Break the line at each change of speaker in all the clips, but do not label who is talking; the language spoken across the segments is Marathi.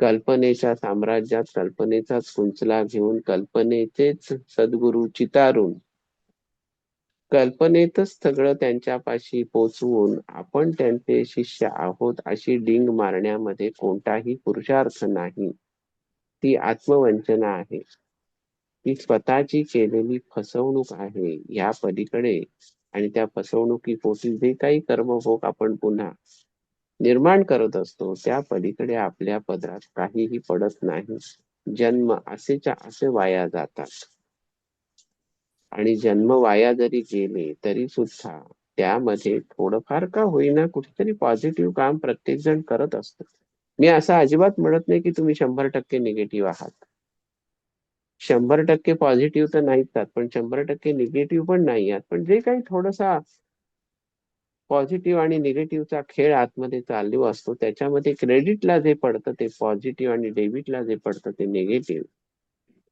कल्पनेच्या साम्राज्यात कल्पनेचाच कुंचला घेऊन कल्पनेचेच सद्गुरू चितारून कल्पनेतच सगळं त्यांच्यापाशी पोचवून आपण त्यांचे शिष्य आहोत अशी डिंग मारण्यामध्ये कोणताही पुरुषार्थ नाही. ती आत्मवंचना आहे. ती स्वतःची केलेली फसवणूक आहे या पलीकडे आणि त्या फसवणुकीपोटी जे काही कर्मभोग आपण पुन्हा निर्माण करत असतो. त्या पलीकडे आपल्या पदरात काहीही पडत नाही. जन्म असेच्या असे वाया जातात. आणि जन्म वाया जरी गेले तरी सुद्धा त्यामध्ये थोडंफार का होईना कुठेतरी पॉझिटिव्ह काम प्रत्येक जण करत असतो. मी असं अजिबात म्हणत नाही की तुम्ही शंभर टक्के निगेटिव्ह आहात. शंभर टक्के पॉझिटिव्ह तर नाहीच आहात पण शंभर टक्के निगेटिव्ह पण नाही आहात. पण जे काही थोडासा पॉझिटिव्ह आणि निगेटिव्हचा खेळ आतमध्ये चालू असतो. त्याच्यामध्ये क्रेडिटला जे पडतं ते पॉझिटिव्ह आणि डेबिटला जे पडतं ते निगेटिव्ह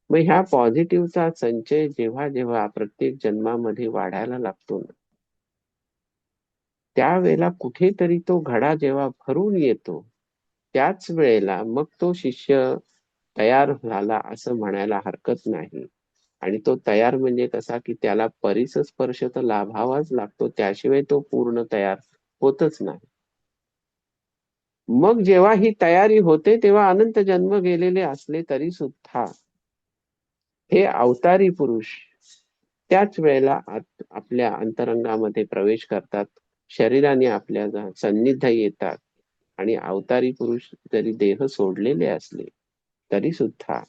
मग ह्या पॉझिटिव्हचा संचय जेव्हा जेव्हा प्रत्येक जन्मामध्ये वाढायला लागतो त्यावेळेला कुठेतरी तो घडा जेव्हा भरून येतो त्याच वेळेला मग तो शिष्य तयार झाला असं म्हणायला हरकत नाही. आणि तो तयार म्हणजे कसा की त्याला परिसस्पर्श तर लाभावाच लागतो त्याशिवाय तो पूर्ण तयार होतच नाही. मग जेव्हा ही तयारी होते तेव्हा अनंत जन्म गेलेले असले तरी सुद्धा हे अवतारी पुरुष त्याच वेळेला आपल्या अंतरंगामध्ये प्रवेश करतात शरीराने आपल्या सन्निध येतात आणि अवतारी पुरुष जरी देह सोडलेले असले तरी सुद्धा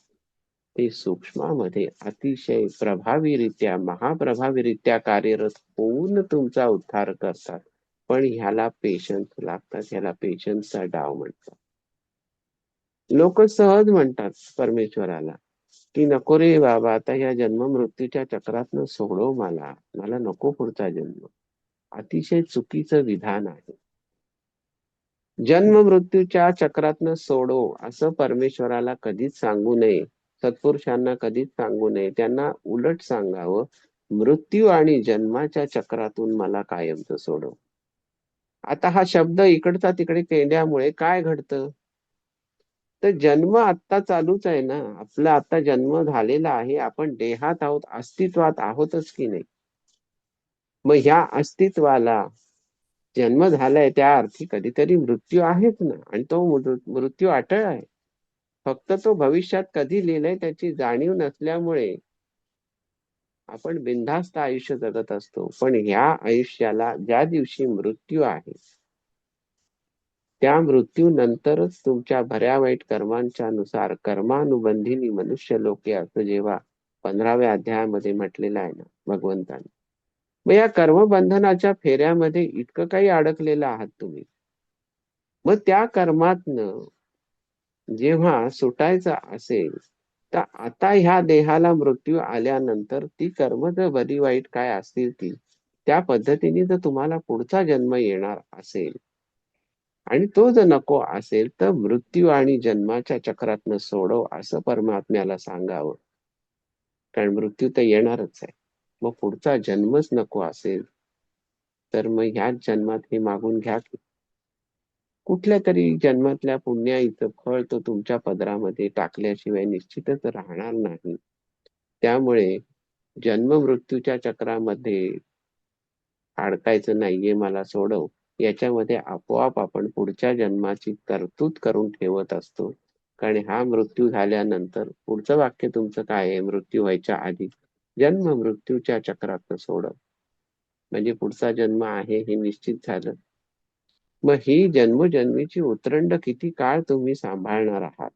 ते सूक्ष्मामध्ये अतिशय प्रभावीरित्या महाप्रभावीरित्या कार्यरत होऊन तुमचा उद्धार करतात. पण ह्याला पेशन्स लागतात ह्याला पेशन्सचा डाव म्हणतात. लोक सहज म्हणतात परमेश्वराला की नको रे बाबा आता या जन्म मृत्यूच्या चक्रातनं सोडव मला मला नको पुढचा जन्म. अतिशय चुकीचं विधान आहे. जन्म मृत्यूच्या चक्रातनं सोडव असं परमेश्वराला कधीच सांगू नये. सत्पुरुषांना कधीच सांगू नये. त्यांना उलट सांगावं मृत्यू आणि जन्माच्या चक्रातून मला कायमच सोडव. आता हा शब्द इकडचा तिकडे केल्यामुळे काय घडतं? तर जन्म आत्ता चालूच आहे ना. आपला आता जन्म झालेला आहे. आपण देहात आहोत अस्तित्वात आहोतच की नाही? मग ह्या अस्तित्वाला जन्म झालाय त्या अर्थी कधीतरी मृत्यू आहेच ना. आणि तो मृत्यू अटळ आहे. फक्त तो भविष्यात कधी लिहिलंय त्याची जाणीव नसल्यामुळे आपण बिनधास्त आयुष्य जगत असतो. पण ह्या आयुष्याला ज्या दिवशी मृत्यू आहे त्या मृत्यू नंतरच तुमच्या भऱ्या वाईट कर्मांच्या नुसार कर्मानुबंधीनी मनुष्य लोके असं जेव्हा पंधराव्या अध्यायामध्ये म्हटलेलं आहे ना भगवंताने. मग या कर्मबंधनाच्या फेऱ्यामध्ये इतकं काही अडकलेलं आहात तुम्ही. मग त्या कर्मातनं जेव्हा सुटायचा असेल तर आता ह्या देहाला मृत्यू आल्यानंतर ती कर्म जर बरी वाईट काय असतील ती? त्या पद्धतीने जर तुम्हाला पुढचा जन्म येणार असेल आणि तो जर नको असेल तर मृत्यू आणि जन्माच्या चक्रातनं सोडव असं परमात्म्याला सांगावं. कारण मृत्यू तर येणारच आहे. मग पुढचा जन्मच नको असेल तर मग ह्याच जन्मात हे मागून घ्या की कुठल्या तरी जन्मातल्या पुण्याईचं फळ तो तुमच्या पदरामध्ये टाकल्याशिवाय निश्चितच राहणार नाही. त्यामुळे जन्म मृत्यूच्या चक्रामध्ये अडकायचं नाहीये मला सोडव. याच्यामध्ये आपोआप आपण पुढच्या जन्माची तरतूद करून ठेवत असतो. कारण हा मृत्यू झाल्यानंतर पुढचं वाक्य तुमचं काय आहे? मृत्यू व्हायच्या आधी जन्म मृत्यूच्या चक्रात सोडव. म्हणजे पुढचा जन्म आहे हे निश्चित झालं. मग ही जन्मजन्मीची उतरंड किती काळ तुम्ही सांभाळणार आहात?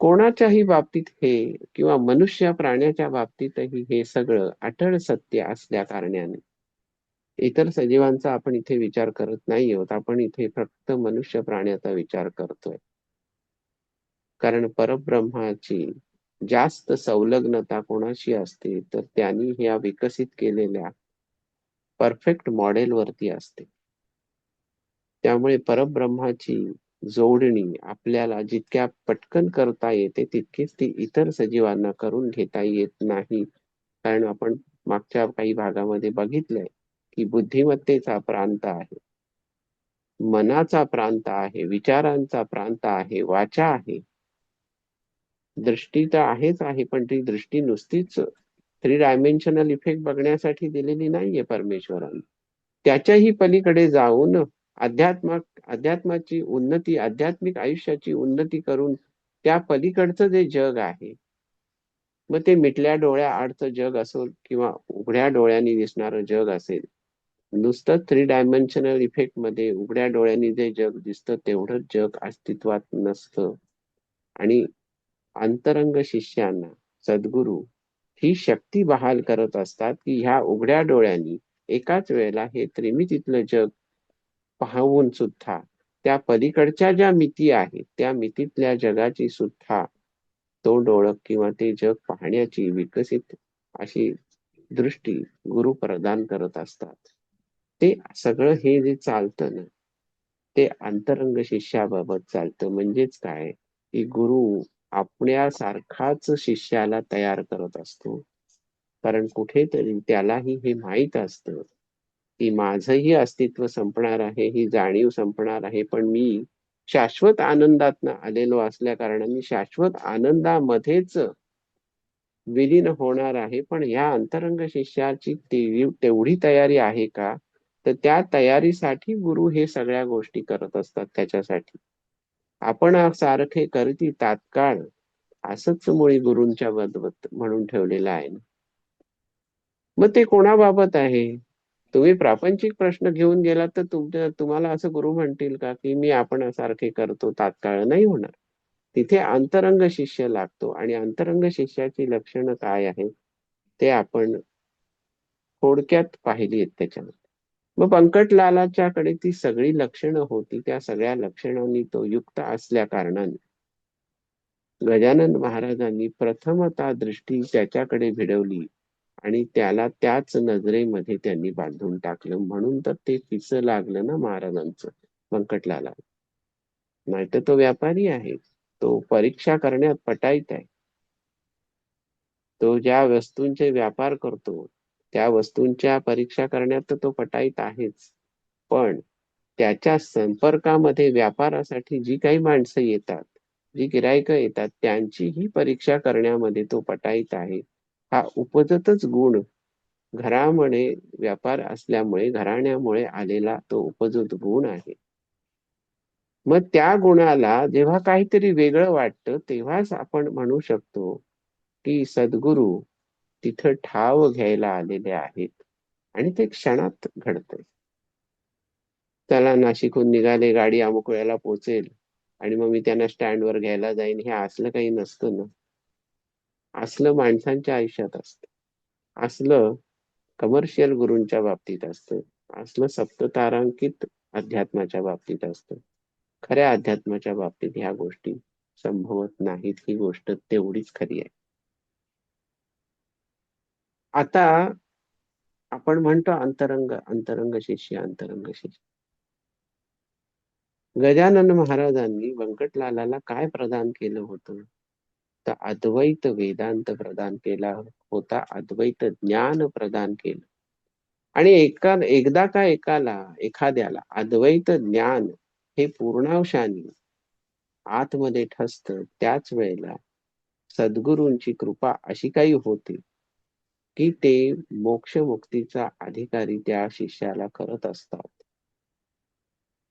कोणाच्याही बाबतीत हे किंवा मनुष्य प्राण्याच्या बाबतीतही हे सगळं अटळ सत्य असल्या कारणाने. इतर सजीवांचा आपण इथे विचार करत नाही आहोत. आपण इथे फक्त मनुष्य प्राण्याचा विचार करतोय. कारण परब्रह्माची जास्त संलग्नता कोणाशी असते तर त्यांनी ह्या विकसित केलेल्या परफेक्ट मॉडेल वरती असते. त्यामुळे परब्रह्माची जोडणी आपल्याला जितक्या पटकन करता येते तितकीच ती इतर सजीवांना करून घेता येत नाही. कारण आपण मागच्या काही भागामध्ये बघितलंय की बुद्धिमत्तेचा प्रांत आहे. मनाचा प्रांत आहे विचारांचा प्रांत आहे वाचा आहे. दृष्टी तर आहेच आहे पण ती दृष्टी नुसतीच थ्री डायमेन्शनल इफेक्ट बघण्यासाठी दिलेली नाहीये परमेश्वराने. त्याच्याही पलीकडे जाऊन अध्यात्म अध्यात्माची उन्नती आध्यात्मिक आयुष्याची उन्नती करून त्या पलीकडचं जे जग आहे मग ते मिटल्या डोळ्या आडचं जग असो किंवा उघड्या डोळ्यांनी दिसणारं जग असेल नुसतं थ्री डायमेन्शनल इफेक्टमध्ये उघड्या डोळ्यांनी जे जग दिसतं तेवढंच जग अस्तित्वात नसतं. आणि अंतरंग शिष्यांना सद्गुरू ही शक्ती बहाल करत असतात की ह्या उघड्या डोळ्यांनी एकाच वेळेला हे त्रिमितीतलं जग पाहून सुद्धा. त्या पलीकडच्या ज्या मिती आहेत त्या मितीतल्या जगाची सुद्धा तोंड ओळख किंवा ते जग पाहण्याची विकसित अशी दृष्टी गुरु प्रदान करत असतात. ते सगळं हे जे चालतं ना ते अंतरंग शिष्याबाबत चालतं. म्हणजेच काय? की गुरु आपल्यासारखाच शिष्याला तयार करत असतो. कारण कुठेतरी त्यालाही हे माहीत असतं. की माझंही अस्तित्व संपणार आहे ही जाणीव संपणार आहे पण मी शाश्वत आनंदातनं आलेलो असल्या कारणाने शाश्वत आनंदामध्येच विलीन होणार आहे. पण या अंतरंग शिष्याची तेवढी तयारी आहे का? तर त्या तयारीसाठी गुरु हे सगळ्या गोष्टी करत असतात त्याच्यासाठी. आपण सारखे करती तात्काळ असंच मुळी गुरूंच्या बदवत म्हणून ठेवलेलं आहे ना. मग ते कोणाबाबत आहे? तुम्ही प्रापंचिक प्रश्न घेऊन गेलात तर तुमच्या तुम्हाला असं गुरु म्हणतील का की मी आपण सारखे करतो तात्काळ नाही होणार? तिथे अंतरंग शिष्य लागतो आणि अंतरंग शिष्याची लक्षणं काय आहेत ते आपण थोडक्यात पाहिली आहेत त्याच्यामध्ये. मग पंकटलालाच्याकडे ती सगळी लक्षणं होती त्या सगळ्या लक्षणांनी तो युक्त असल्या कारणाने गजानन महाराजांनी प्रथमता दृष्टी त्याच्याकडे भिडवली. आणि त्याला त्याच नजरेमध्ये त्यांनी बांधून टाकलं. म्हणून तर ते पिस लागलं ना महाराजांचं व्यंकटलाला नाहीतर तो व्यापारी आहे. तो परीक्षा करण्यात पटाईत आहे. तो ज्या वस्तूंचे व्यापार करतो त्या वस्तूंच्या परीक्षा करण्यात तर तो पटाईत आहेच. पण त्याच्या संपर्कामध्ये व्यापारासाठी जी काही माणसं येतात जी गिरायक येतात त्यांचीही परीक्षा करण्यामध्ये तो पटाईत आहे. हा उपजतच गुण. घरामध्ये व्यापार असल्यामुळे घराण्यामुळे आलेला तो उपजत गुण आहे. मग त्या गुणाला जेव्हा काहीतरी वेगळं वाटतं तेव्हाच आपण म्हणू शकतो की सद्गुरू तिथं ठाव घ्यायला आलेले आहेत आणि ते क्षणात घडतंय. त्याला नाशिकहून निघाले गाडी अमुक वेळेला पोचेल आणि मग मी त्यांना स्टँडवर घ्यायला जाईन. हे असलं काही नसतं ना. असलं माणसांच्या आयुष्यात असतं. असलं कमर्शियल गुरूंच्या बाबतीत असतं. असलं सप्ततारांकित अध्यात्माच्या बाबतीत असतं. खऱ्या अध्यात्माच्या बाबतीत ह्या गोष्टी संभवत नाहीत. ही गोष्ट तेवढीच खरी आहे. आता आपण म्हणतो अंतरंग अंतरंग शिष्य अंतरंग शिष्य. गजानन महाराजांनी व्यंकटलालाला काय प्रदान केलं होतं? अद्वैत वेदांत प्रदान केला होता अद्वैत ज्ञान प्रदान केलं. आणि एका एकदा का एकाला एखाद्याला अद्वैत ज्ञान हे पूर्णांशाने आतमध्ये ठसत त्याच वेळेला सद्गुरूंची कृपा अशी काही होते की ते मोक्ष मुक्तीचा अधिकारी त्या शिष्याला करत असतात.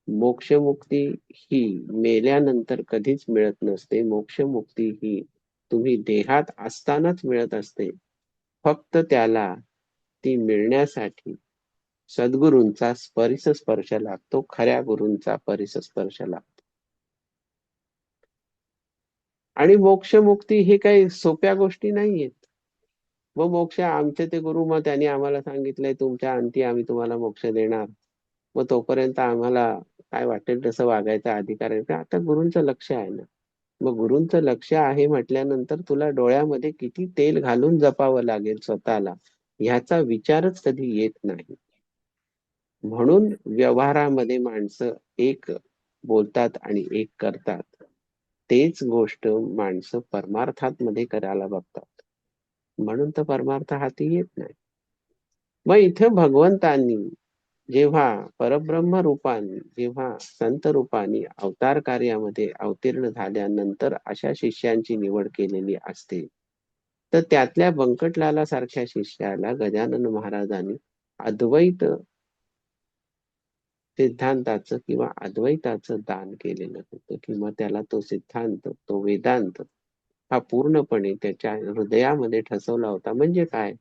मोक्षमुक्ती ही मेल्यानंतर कधीच मिळत नसते मोक्षमुक्ती ही तुम्ही देहात असतानाच मिळत असते. फक्त त्याला ती मिळण्यासाठी सद्गुरूंचा परिसस्पर्श लागतो खऱ्या गुरूंचा परिसस्पर्श लागतो. आणि मोक्षमुक्ती हे काही सोप्या गोष्टी नाहीयेत. व मोक्ष आमचे ते गुरु मग त्यांनी आम्हाला सांगितलंय तुमच्या अंती आम्ही तुम्हाला मोक्ष देणार. मग तोपर्यंत आम्हाला काय वाटेल तसं वागायचा अधिकार आहे आता गुरूंचं लक्ष आहे ना. मग गुरुंच लक्ष आहे म्हटल्यानंतर तुला डोळ्यामध्ये किती तेल घालून जपावं लागेल स्वतःला ह्याचा विचारच कधी येत नाही. म्हणून व्यवहारामध्ये माणसं एक बोलतात आणि एक करतात. तेच गोष्ट माणसं परमार्थात मध्ये करायला बघतात. म्हणून तर परमार्थ हाती येत नाही. मग इथे भगवंतांनी जेव्हा परब्रह्म रूपाने जेव्हा संत रूपाने अवतार कार्यामध्ये अवतीर्ण झाल्यानंतर अशा शिष्यांची निवड केलेली असते. तर त्यातल्या बंकटलाला सारख्या शिष्याला गजानन महाराजांनी अद्वैत सिद्धांताचं किंवा अद्वैताचं दान केलेलं होतं किंवा त्याला तो सिद्धांत तो वेदांत हा पूर्णपणे त्याच्या हृदयामध्ये ठसवला होता. म्हणजे काय?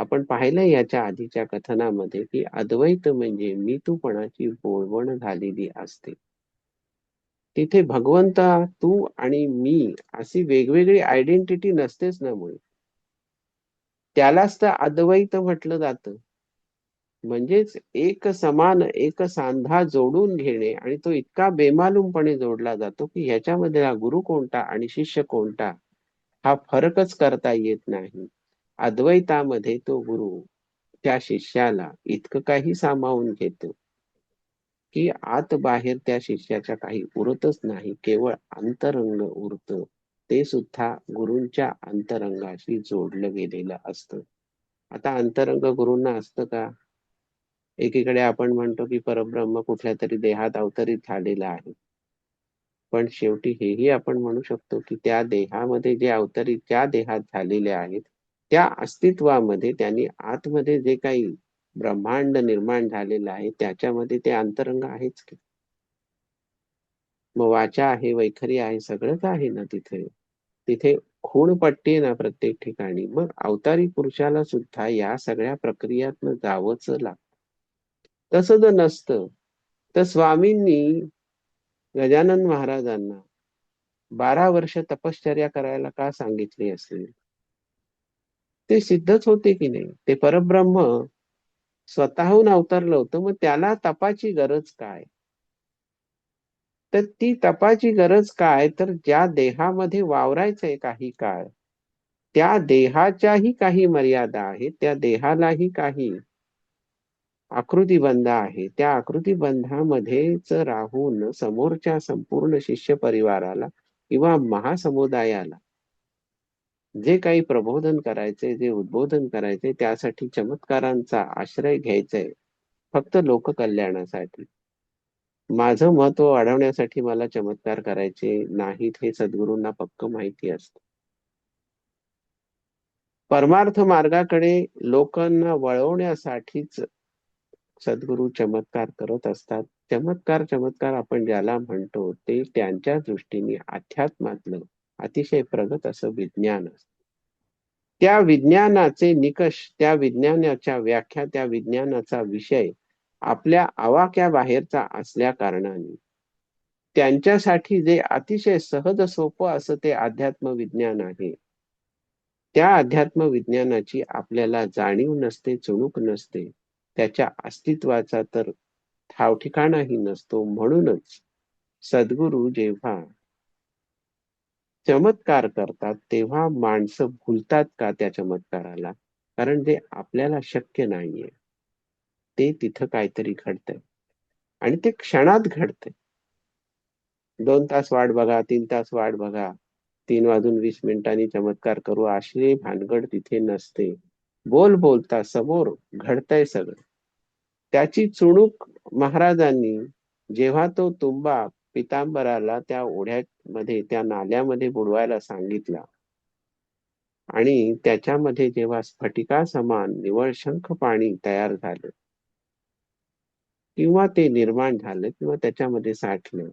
आपण पाहिलं याच्या आधीच्या कथनामध्ये की अद्वैत म्हणजे मी तूपणाची बोलवण झालेली असते. तिथे भगवंता तू आणि मी अशी वेगवेगळी आयडेंटिटी नसतेच ना मुळे. त्यालाच तर अद्वैत म्हटलं जात. म्हणजेच एक समान एक सांधा जोडून घेणे आणि तो इतका बेमालूमपणे जोडला जातो की ह्याच्यामध्ये हा गुरु कोणता आणि शिष्य कोणता हा फरकच करता येत नाही. अद्वैतामध्ये तो गुरु त्या शिष्याला इतकं काही सामावून घेतो की आत बाहेर त्या शिष्याच्या काही उरतच नाही केवळ अंतरंग उरत. ते सुद्धा गुरूंच्या अंतरंगाशी जोडलं गेलेलं असतं. आता अंतरंग गुरूंना असतं का? एकीकडे आपण म्हणतो की परब्रह्म कुठल्या तरी देहात अवतरित झालेला आहे. पण शेवटी हेही आपण म्हणू शकतो की त्या देहामध्ये जे अवतरित ज्या देहात झालेले आहेत त्या अस्तित्वामध्ये त्यांनी आतमध्ये जे काही ब्रह्मांड निर्माण झालेलं आहे त्याच्यामध्ये ते अंतरंग आहेच की? मग वाचा आहे वैखरी आहे सगळंच आहे ना तिथे? तिथे खूण पट्टी ना प्रत्येक ठिकाणी. मग अवतारी पुरुषाला सुद्धा या सगळ्या प्रक्रियातनं जावंच लागतं. तसं जर नसतं तर स्वामींनी गजानन महाराजांना बारा वर्ष तपश्चर्या करायला का सांगितली असेल? ते सिद्धच होते की नाही? ते परब्रह्म स्वतःहून अवतरलं होतं मग त्याला तपाची गरज काय? तर ती तपाची गरज काय? तर ज्या देहामध्ये वावरायचंय काही काळ त्या देहाच्याही काही मर्यादा आहेत त्या देहालाही काही आकृतीबंध आहे. त्या आकृतीबंधामध्येच राहून समोरच्या संपूर्ण शिष्य परिवाराला किंवा महासमुदायाला जे काही प्रबोधन करायचे जे उद्बोधन करायचे त्यासाठी चमत्कारांचा आश्रय घ्यायचाय फक्त लोककल्याणासाठी. माझं महत्त्व वाढवण्यासाठी मला चमत्कार करायचे नाहीत हे सद्गुरूंना पक्क माहिती असत. परमार्थ मार्गाकडे लोकांना वळवण्यासाठीच सद्गुरू चमत्कार करत असतात. चमत्कार चमत्कार आपण ज्याला म्हणतो ते त्यांच्या दृष्टीने अध्यात्मातलं अतिशय प्रगत असं विज्ञान असत. त्या विज्ञानाचे निकष त्या विज्ञानाच्या व्याख्या त्या विज्ञानाचा विषय आपल्या आवाक्या बाहेरचा असल्या कारणाने. त्यांच्यासाठी जे अतिशय सहज सोपं असं ते अध्यात्म विज्ञान आहे. त्या अध्यात्म विज्ञानाची आपल्याला जाणीव नसते चुणूक नसते. त्याच्या अस्तित्वाचा तर ठाव ठिकाणाही नसतो म्हणूनच सद्गुरू जेव्हा चमत्कार करतात तेव्हा माणसं भूलतात का त्या चमत्काराला? कारण ते आपल्याला शक्य नाहीये ते तिथं काहीतरी घडतंय. आणि ते क्षणात घडतंय. दोन तास वाट बघा तीन तास वाट बघा तीन वाजून वीस मिनिटांनी चमत्कार करू अशी भानगड तिथे नसते. बोल बोलता समोर घडतंय सगळं. त्याची चुणूक महाराजांनी जेव्हा तो तुंबा पितांबराला त्या ओढ्यामध्ये त्या नाल्यामध्ये बुडवायला सांगितला. आणि त्याच्यामध्ये जेव्हा स्फटिका समान निवळ शंख पाणी तयार झालं किंवा ते निर्माण झालं किंवा त्याच्यामध्ये साठलं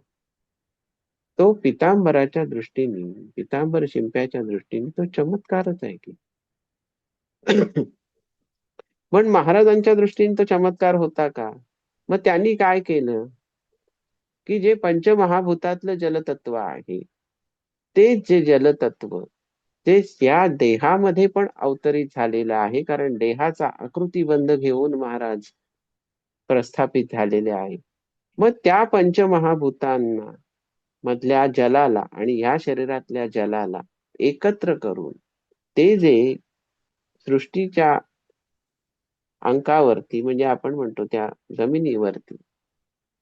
तो पितांबराच्या दृष्टीने पितांबर शिंप्याच्या दृष्टीने तो चमत्कारच आहे की. पण महाराजांच्या दृष्टीने तो चमत्कार होता का? मग त्यांनी काय केलं? की जे पंचमहाभूतातलं जलतत्व आहे ते जे जलतत्व ते त्या देहामध्ये पण अवतरित झालेलं आहे कारण देहाचा आकृतीबंध घेऊन महाराज प्रस्थापित झालेले आहे. मग त्या पंचमहाभूतांना मधल्या जलाला आणि या शरीरातल्या जलाला एकत्र करून ते जे सृष्टीच्या अंकावरती म्हणजे आपण म्हणतो त्या जमिनीवरती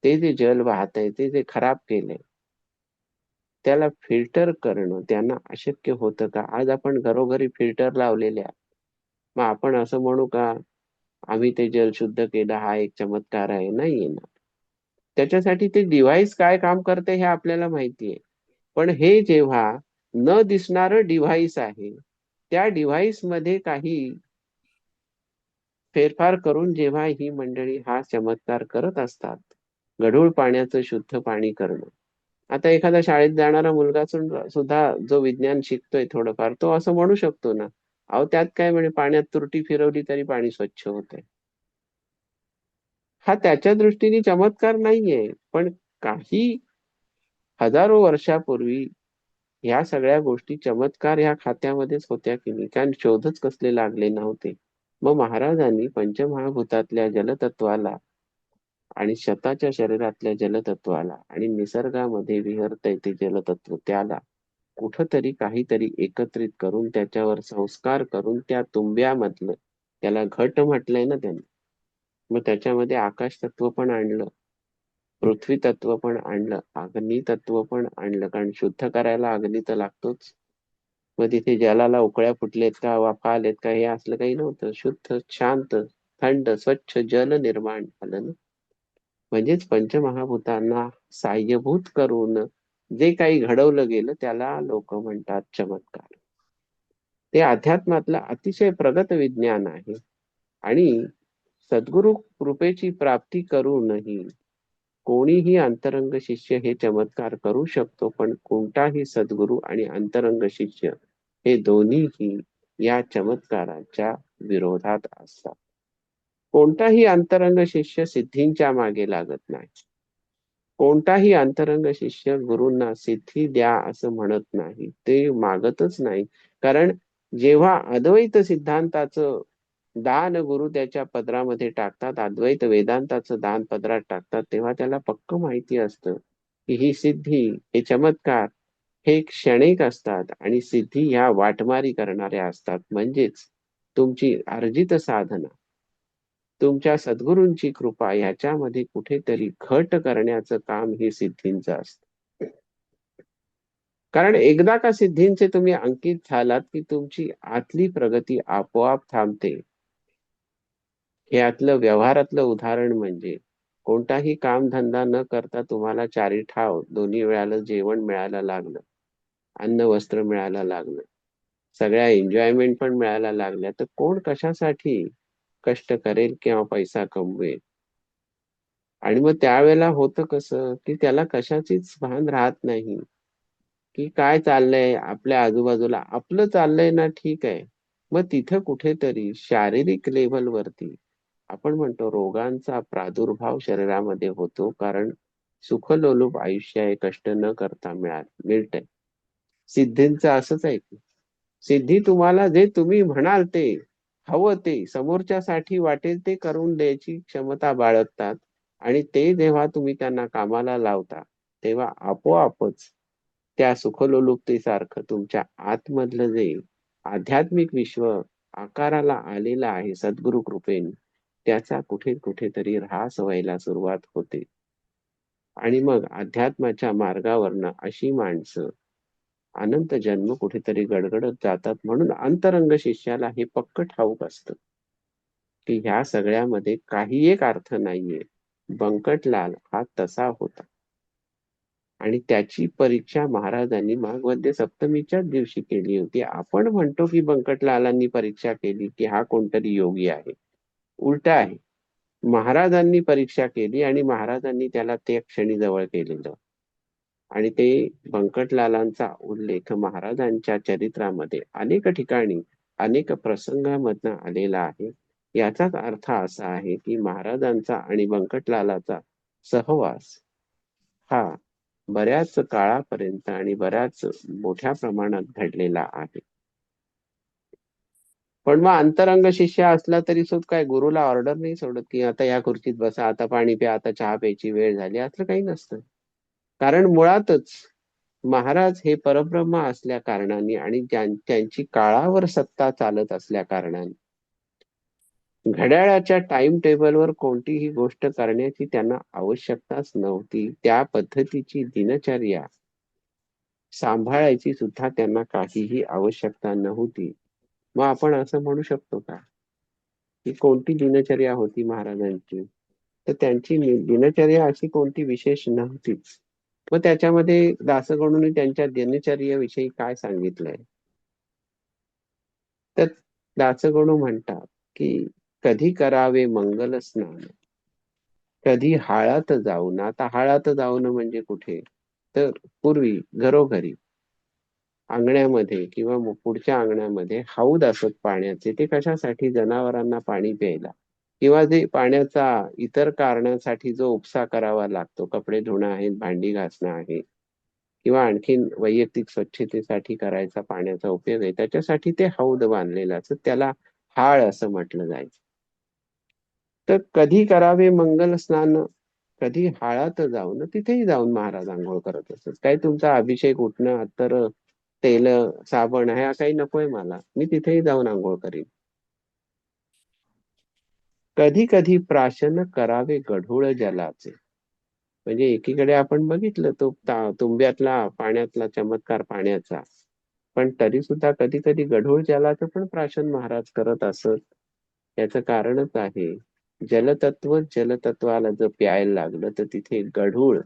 ते जे जल वाहत आहे ते जे खराब केलंय त्याला फिल्टर करणं त्यांना अशक्य होतं का? आज आपण घरोघरी फिल्टर लावलेले मग आपण असं म्हणू का आम्ही ते जल शुद्ध केलं हा एक चमत्कार आहे. नाही येणार त्याच्यासाठी ते डिव्हाइस काय काम करते हे आपल्याला माहिती आहे पण हे जेव्हा न दिसणार डिव्हाइस आहे त्या डिव्हाइसमध्ये काही फेरफार करून जेव्हा ही मंडळी हा चमत्कार करत असतात गढूळ पाण्याचं शुद्ध पाणी करणं. आता एखादा शाळेत जाणारा मुलगा सुद्धा जो विज्ञान शिकतोय थोडंफार तो असं म्हणू शकतो ना अहो त्यात काय म्हणे पाण्यात तुरटी फिरवली तरी पाणी स्वच्छ होते हा त्याच्या दृष्टीने चमत्कार नाहीये पण काही हजारो वर्षापूर्वी ह्या सगळ्या गोष्टी चमत्कार ह्या खात्यामध्येच होत्या की नाही कारण शोधच कसले लागले नव्हते. मग महाराजांनी पंचमहाभूतातल्या जलतत्वाला आणि शताच्या शरीरातल्या जलतत्वाला आणि निसर्गामध्ये विहरत ते जलतत्व त्याला कुठतरी काहीतरी एकत्रित करून त्याच्यावर संस्कार करून त्या तुंब्यामधलं त्याला घट म्हटलंय ना त्यांनी. मग त्याच्यामध्ये आकाश तत्व पण आणलं पृथ्वी तत्व पण आणलं अग्नी तत्व पण आणलं कारण शुद्ध करायला अग्नी तर लागतोच. मग तिथे जलाला उकळ्या फुटलेत का वाफा आलेत का हे असलं काही नव्हतं. शुद्ध शांत थंड स्वच्छ जल निर्माण झालं ना. म्हणजेच पंचमहाभूतांना साह्यभूत करून जे काही घडवलं गेलं त्याला लोक म्हणतात चमत्कार. ते अध्यात्मातलं अतिशय प्रगत विज्ञान आहे. आणि सद्गुरु कृपेची प्राप्ती करूनही कोणीही अंतरंग शिष्य हे चमत्कार करू शकतो पण कोणताही सद्गुरु आणि अंतरंग शिष्य हे दोन्हीही या चमत्काराच्या विरोधात असतात. कोणताही अंतरंग शिष्य सिद्धींच्या मागे लागत नाही. कोणताही अंतरंग शिष्य गुरुंना सिद्धी द्या असं म्हणत नाही. ते मागतच नाही. कारण जेव्हा अद्वैत सिद्धांताचं दान गुरु त्याच्या पदरामध्ये टाकतात अद्वैत वेदांताचं दान पदरात टाकतात तेव्हा त्याला पक्क माहिती असतं की ही सिद्धी हे चमत्कार हे क्षणिक असतात आणि सिद्धी ह्या वाटमारी करणाऱ्या असतात. म्हणजेच तुमची अर्जित साधना. तुमच्या सद्गुरूंची कृपा ह्याच्यामध्ये कुठेतरी घट करण्याचं काम हे सिद्धींचं असत. कारण एकदा का सिद्धींचे तुम्ही अंकित झालात की तुमची आतली प्रगती आपोआप थांबते. हे आतलं व्यवहारातलं उदाहरण म्हणजे कोणताही काम धंदा न करता तुम्हाला चारी ठाव दोन्ही वेळाला जेवण मिळायला लागलं अन्न वस्त्र मिळायला लागलं सगळ्या एन्जॉयमेंट पण मिळायला लागल्या तर कोण कशासाठी कष्ट करेल किंवा पैसा कमवेल. आणि मग त्यावेळेला होतं कसं की त्याला कशाचीच भान राहत नाही. की काय चाललंय आपल्या आजूबाजूला आपलं चाललंय ना ठीक आहे. मग तिथं कुठेतरी शारीरिक लेव्हलवरती आपण म्हणतो रोगांचा प्रादुर्भाव शरीरामध्ये होतो कारण सुखलोलूप आयुष्य आहे कष्ट न करता मिळाल मिळतंय. सिद्धींचं असंच आहे की सिद्धी तुम्हाला जे तुम्ही म्हणाल ते हवं ते समोरच्यासाठी वाटेल ते करून द्यायची क्षमता बाळगतात आणि ते जेव्हा तुम्ही त्यांना कामाला लावता तेव्हा आपोआपच त्या सुखलोलुप्तीसारखं तुमच्या आतमधलं जे आध्यात्मिक विश्व आकाराला आलेला आहे सद्गुरु कृपेन त्याचा कुठे कुठेतरी ऱ्हास व्हायला सुरुवात होते. आणि मग अध्यात्माच्या मार्गावरनं अशी माणसं अनंत जन्म कुठेतरी गडगडत जातात म्हणून अंतरंग शिष्याला हे पक्क ठाऊक असत. की ह्या सगळ्यामध्ये काही एक अर्थ नाहीये. बंकटलाल हा तसा होता. आणि त्याची परीक्षा महाराजांनी माघमध्ये सप्तमीच्याच दिवशी केली होती. आपण म्हणतो की बंकटलालांनी परीक्षा केली की हा कोणतरी योगी आहे. उलट आहे. महाराजांनी परीक्षा केली आणि महाराजांनी त्याला ते क्षणी जवळ केलेलं. आणि ते बंकटलालांचा उल्लेख महाराजांच्या चरित्रामध्ये अनेक ठिकाणी अनेक प्रसंगामधनं आलेला आहे. याचाच अर्थ असा आहे की महाराजांचा आणि बंकटलालाचा सहवास हा बऱ्याच काळापर्यंत आणि बऱ्याच मोठ्या प्रमाणात घडलेला आहे. पण मग अंतरंग शिष्य असला तरी सुद्धा काय गुरुला ऑर्डर नाही सोडत की आता या खुर्चीत बसा आता पाणी प्या आता चहा प्यायची वेळ झाली असलं काही नसतं. कारण मुळातच महाराज हे परब्रह्म असल्या कारणाने आणि त्यांची काळावर सत्ता चालत असल्या कारणाने. घड्याळाच्या टाइम टेबलवर कोणतीही गोष्ट करण्याची त्यांना आवश्यकताच नव्हती. त्या पद्धतीची दिनचर्या सांभाळायची सुद्धा त्यांना काहीही आवश्यकता नव्हती. मग आपण असं म्हणू शकतो का? की कोणती दिनचर्या होती महाराजांची? तर त्यांची दिनचर्या अशी कोणती विशेष नव्हतीच. मग त्याच्यामध्ये दासगणूंनी त्यांच्या दिनचर्येविषयी काय सांगितलंय? तर दासगणू म्हणतात की कधी करावे मंगल स्नान कधी हाळात जाऊन आता हाळात जाऊन म्हणजे कुठे? तर पूर्वी घरोघरी अंगण्यामध्ये किंवा पुढच्या अंगण्यामध्ये हौद असत पाण्याचे ते कशासाठी जनावरांना पाणी प्यायला? किंवा जे पाण्याचा इतर कारणांसाठी जो उपसा करावा लागतो कपडे धुणं आहेत भांडी घासणं आहे किंवा आणखीन वैयक्तिक स्वच्छतेसाठी करायचा पाण्याचा उपयोग आहे त्याच्यासाठी ते हौद बांधलेलं असत त्याला हाळ असं म्हटलं जायचं. तर कधी करावे मंगल स्नान कधी हाळात जाऊन तिथेही जाऊन महाराज आंघोळ करत असत काही तुमचा अभिषेक उठणं तर तेल साबण ह्या काही नकोय मला मी तिथेही जाऊन आंघोळ करीन. कधी कधी प्राशन करावे गढूळ जलाचे. म्हणजे एकीकडे आपण बघितलं तो तुंब्यातला पाण्यातला चमत्कार पाण्याचा. पण तरी सुद्धा कधी कधी गढूळ जलाचं पण प्राशन महाराज करत असत. याच कारणच आहे जलतत्व जलतत्वाला जर प्यायला लागलं तर तिथे गढूळ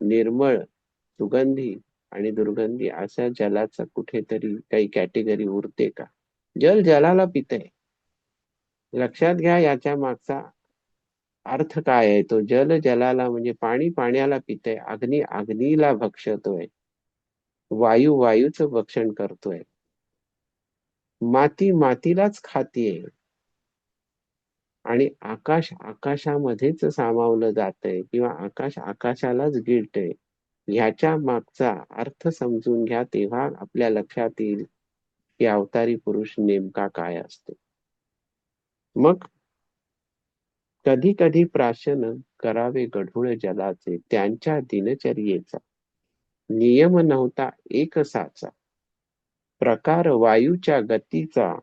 निर्मळ सुगंधी आणि दुर्गंधी अशा जलाचा कुठेतरी काही कॅटेगरी उरते का? जल जलाला पितय. लक्षात घ्या याच्या मागचा अर्थ काय आहे? तो जल जलाला म्हणजे पाणी पाण्याला पितय अग्नी अग्नीला भक्षतोय वायू वायूचं भक्षण करतोय. माती मातीलाच खातीये. आणि आकाश आकाशामध्येच सामावलं जातंय किंवा आकाश आकाशालाच गिळतय ह्याच्या मागचा अर्थ समजून घ्या तेव्हा आपल्या लक्षात येईल की अवतारी पुरुष नेमका काय असतो. मग कधी कधी प्राशन करावे गढूळ जलाचे त्यांच्या दिनचर्येचा. नियम नव्हता एकसाचा. प्रकार वायूच्या गतीचा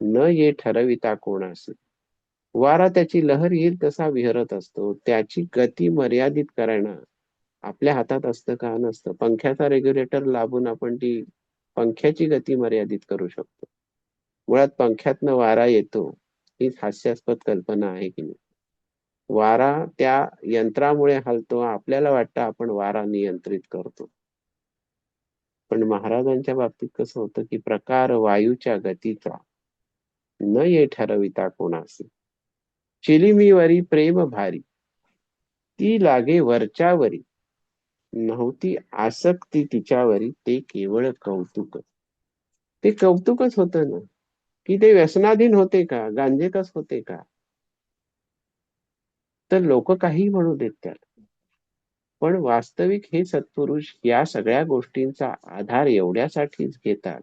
न ये ठरविता कोणास. वारा त्याची लहर येईल तसा विहरत असतो. त्याची गती मर्यादित करणं आपल्या हातात असतं का नसतं? पंख्याचा रेग्युलेटर लाभून आपण ती पंख्याची गती मर्यादित करू शकतो. मुळात पंख्यातनं वारा येतो. हीच हास्यास्पद कल्पना आहे की नाही? वारा त्या यंत्रामुळे हलतो आपल्याला वाटतं आपण वारा नियंत्रित करतो. पण महाराजांच्या बाबतीत कसं होतं की प्रकार वायूच्या गतीचा न ये ठरविता कोणासे चिलिमीवरी प्रेम भारी. ती लागे वरच्यावरी. नव्हती आसक्ती तिच्यावरी ते केवळ कौतुक ते कौतुकच होत ना. की ते व्यसनाधीन होते का? गांजेकस होते का? तर लोक काही म्हणू देत त्याला पण वास्तविक हे सत्पुरुष या सगळ्या गोष्टींचा आधार एवढ्यासाठीच घेतात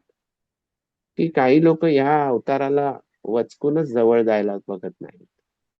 की काही लोक या अवताराला वचकूनच जवळ जायला बघत नाही